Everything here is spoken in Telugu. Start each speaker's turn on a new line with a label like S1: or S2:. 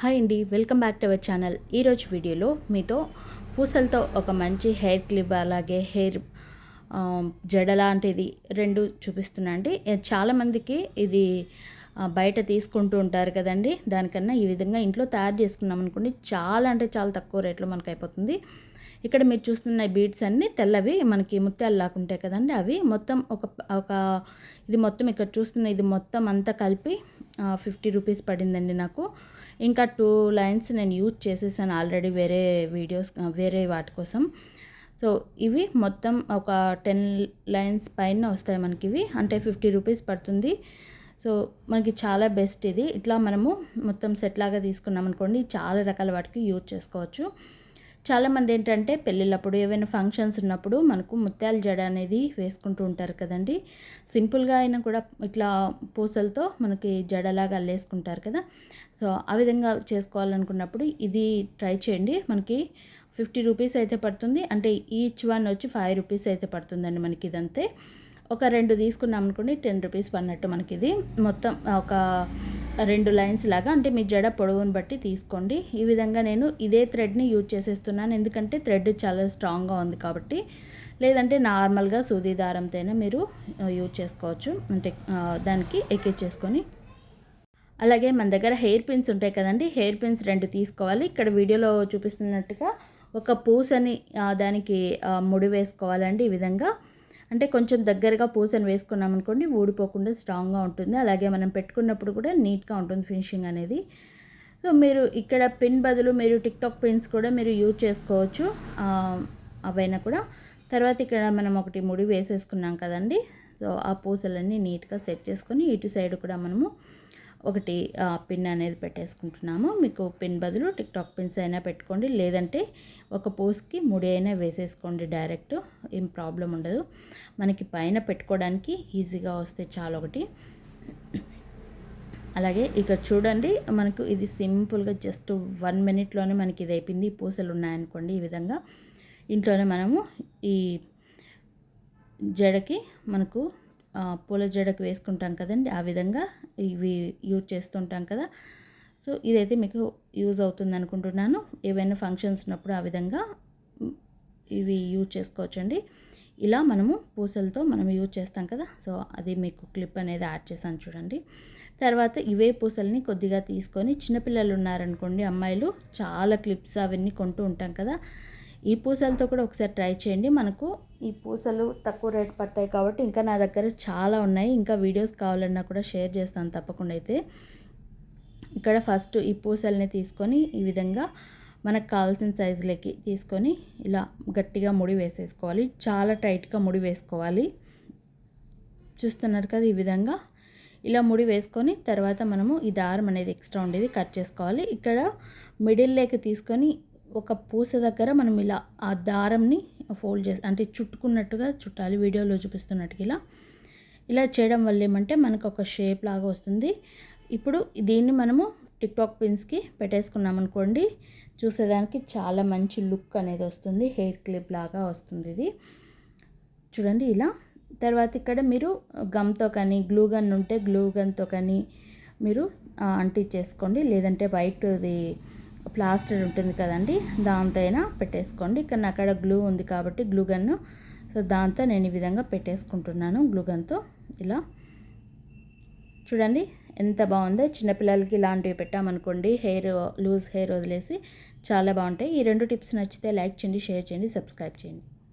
S1: హాయ్ అండి welcome back to our channel. ఈరోజు వీడియోలో మీతో పూసలతో ఒక మంచి హెయిర్ క్లిప్ అలాగే హెయిర్ జడ లాంటిది రెండు చూపిస్తున్నా అండి. చాలామందికి ఇది బయట తీసుకుంటూ ఉంటారు కదండి. దానికన్నా ఈ విధంగా ఇంట్లో తయారు చేసుకున్నాం అనుకోండి చాలా అంటే చాలా తక్కువ రేట్లో మనకు అయిపోతుంది ఇక్కడ మీరు చూస్తున్న బీడ్స్ అన్నీ తెల్లవి మనకి ముత్యాలు లాకుంటాయి కదండి అవి. మొత్తం ఒక ఒక ఇది మొత్తం ఇక్కడ చూస్తున్న ఇది మొత్తం అంతా కలిపి ఫిఫ్టీ రూపీస్ పడిందండి నాకు. ఇంకా టూ లైన్స్ నేను యూజ్ చేసేసాను ఆల్రెడీ వేరే వీడియోస్ వేరే వాటి కోసం. సో ఇవి మొత్తం ఒక టెన్ లైన్స్ పైన వస్తాయి మనకి ఇవి. అంటే ఫిఫ్టీ రూపీస్ పడుతుంది. సో మనకి చాలా బెస్ట్ ఇది. ఇట్లా మనము మొత్తం సెట్ లాగా తీసుకున్నాం అనుకోండి చాలా రకాల వాటికి యూజ్ చేసుకోవచ్చు. చాలామంది ఏంటంటే పెళ్ళిళ్ళప్పుడు ఏవైనా ఫంక్షన్స్ ఉన్నప్పుడు మనకు ముత్యాల జడ అనేది వేసుకుంటూ ఉంటారు కదండి. సింపుల్గా అయినా కూడా ఇట్లా పూసలతో మనకి జడలాగా అల్లేసుకుంటారు కదా. సో ఆ విధంగా చేసుకోవాలనుకున్నప్పుడు ఇది ట్రై చేయండి. మనకి ఫిఫ్టీ రూపీస్ అయితే పడుతుంది. అంటే ఈచ్ వన్ వచ్చి ఫైవ్ రూపీస్ అయితే పడుతుందండి మనకి ఇదంతే. ఒక రెండు తీసుకున్నాం అనుకోండి టెన్ రూపీస్ పడినట్టు మనకి ఇది మొత్తం ఒక రెండు లైన్స్ లాగా అంటే మీ జడ పొడవుని బట్టి తీసుకోండి. ఈ విధంగా నేను ఇదే థ్రెడ్ని యూజ్ చేసేస్తున్నాను. ఎందుకంటే థ్రెడ్ చాలా స్ట్రాంగ్గా ఉంది కాబట్టి. లేదంటే నార్మల్గా సూది మీరు యూజ్ చేసుకోవచ్చు. అంటే దానికి ఎక్కించేసుకొని అలాగే మన దగ్గర హెయిర్ పిన్స్ ఉంటాయి కదండి. హెయిర్ పిన్స్ రెండు తీసుకోవాలి. ఇక్కడ వీడియోలో చూపిస్తున్నట్టుగా ఒక పూసని దానికి ముడి వేసుకోవాలండి ఈ విధంగా. అంటే కొంచెం దగ్గరగా పూసను వేసుకున్నాం అనుకోండి ఊడిపోకుండా స్ట్రాంగ్గా ఉంటుంది. అలాగే మనం పెట్టుకున్నప్పుడు కూడా నీట్గా ఉంటుంది ఫినిషింగ్ అనేది. సో మీరు ఇక్కడ పిన్ బదులు మీరు టిక్టాక్ పిన్స్ కూడా మీరు యూజ్ చేసుకోవచ్చు. అవైనా కూడా. తర్వాత ఇక్కడ మనం ఒకటి ముడి వేసేసుకున్నాం కదండి. సో ఆ పూసలన్నీ నీట్గా సెట్ చేసుకొని ఇటు సైడ్ కూడా మనము ఒకటి పిన్ అనేది పెట్టేసుకుంటున్నాము. మీకు పిన్ బదులు టిక్ టాక్ పిన్స్ అయినా పెట్టుకోండి. లేదంటే ఒక పూస్కి ముడి అయినా వేసేసుకోండి డైరెక్ట్. ఏం ప్రాబ్లం ఉండదు. మనకి పైన పెట్టుకోవడానికి ఈజీగా వస్తే చాలా ఒకటి. అలాగే ఇక్కడ చూడండి మనకు ఇది సింపుల్గా జస్ట్ వన్ మినిట్లోనే మనకి ఇది అయిపోయింది. ఈ పూసలు ఉన్నాయనుకోండి ఈ విధంగా. ఇంట్లోనే మనము ఈ జడకి మనకు పూల జడకు వేసుకుంటాం కదండి ఆ విధంగా ఇవి యూజ్ చేస్తుంటాం కదా. సో ఇదైతే మీకు యూజ్ అవుతుంది అనుకుంటున్నాను. ఏవైనా ఫంక్షన్స్ ఉన్నప్పుడు ఆ విధంగా ఇవి యూజ్ చేసుకోవచ్చండి. ఇలా మనము పూసలతో మనం యూజ్ చేస్తాం కదా సో అది మీకు క్లిప్ అనేది యాడ్ చేశాను చూడండి. తర్వాత ఇవే పూసల్ని కొద్దిగా తీసుకొని చిన్నపిల్లలు ఉన్నారనుకోండి అమ్మాయిలు చాలా క్లిప్స్ అవన్నీ కొంటూ ఉంటాం కదా. ఈ పూసలతో కూడా ఒకసారి ట్రై చేయండి. మనకు ఈ పూసలు తక్కువ రేట్ పడతాయి కాబట్టి ఇంకా నా దగ్గర చాలా ఉన్నాయి. ఇంకా వీడియోస్ కావాలన్నా కూడా షేర్ చేస్తాను తప్పకుండా అయితే. ఇక్కడ ఫస్ట్ ఈ పూసల్ని తీసుకొని ఈ విధంగా మనకు కావాల్సిన సైజులకి తీసుకొని ఇలా గట్టిగా ముడి వేసేసుకోవాలి. చాలా టైట్గా ముడి వేసుకోవాలి. చూస్తున్నారు కదా ఈ విధంగా. ఇలా ముడి వేసుకొని తర్వాత మనము ఈ దారం అనేది ఎక్స్ట్రా ఉండేది కట్ చేసుకోవాలి. ఇక్కడ మిడిల్ లేక తీసుకొని ఒక పూస దగ్గర మనం ఇలా ఆ దారంని ఫోల్డ్ చేసి అంటే చుట్టుకున్నట్టుగా చుట్టాలి వీడియోలో చూపిస్తున్నట్టుగా ఇలా. ఇలా చేయడం వల్ల ఏమంటే మనకు ఒక షేప్ లాగా వస్తుంది. ఇప్పుడు దీన్ని మనము టిక్టాక్ పిన్స్కి పెట్టేసుకున్నాం అనుకోండి చూసేదానికి చాలా మంచి లుక్ అనేది వస్తుంది హెయిర్ క్లిప్ లాగా వస్తుంది ఇది. చూడండి ఇలా. తర్వాత ఇక్కడ మీరు గమ్తో కానీ గ్లూ గన్ ఉంటే గ్లూ గన్తో కానీ మీరు ఆ, అంటించేసుకోండి. లేదంటే వైట్ది ప్లాస్టర్ ఉంటుంది కదండి దాంతో అయినా పెట్టేసుకోండి. ఇక్కడ నా అక్కడ గ్లూ ఉంది కాబట్టి గ్లూ గన్ను సో దాంతో నేను ఈ విధంగా పెట్టేసుకుంటున్నాను గ్లూ గన్తో. ఇలా. చూడండి ఎంత బాగుందో. చిన్నపిల్లలకి ఇలాంటివి పెట్టామనుకోండి హెయిర్ లూజ్ హెయిర్ వదిలేసి చాలా బాగుంటాయి. ఈ రెండు టిప్స్ నచ్చితే లైక్ చేయండి షేర్ చేయండి సబ్స్క్రైబ్ చేయండి.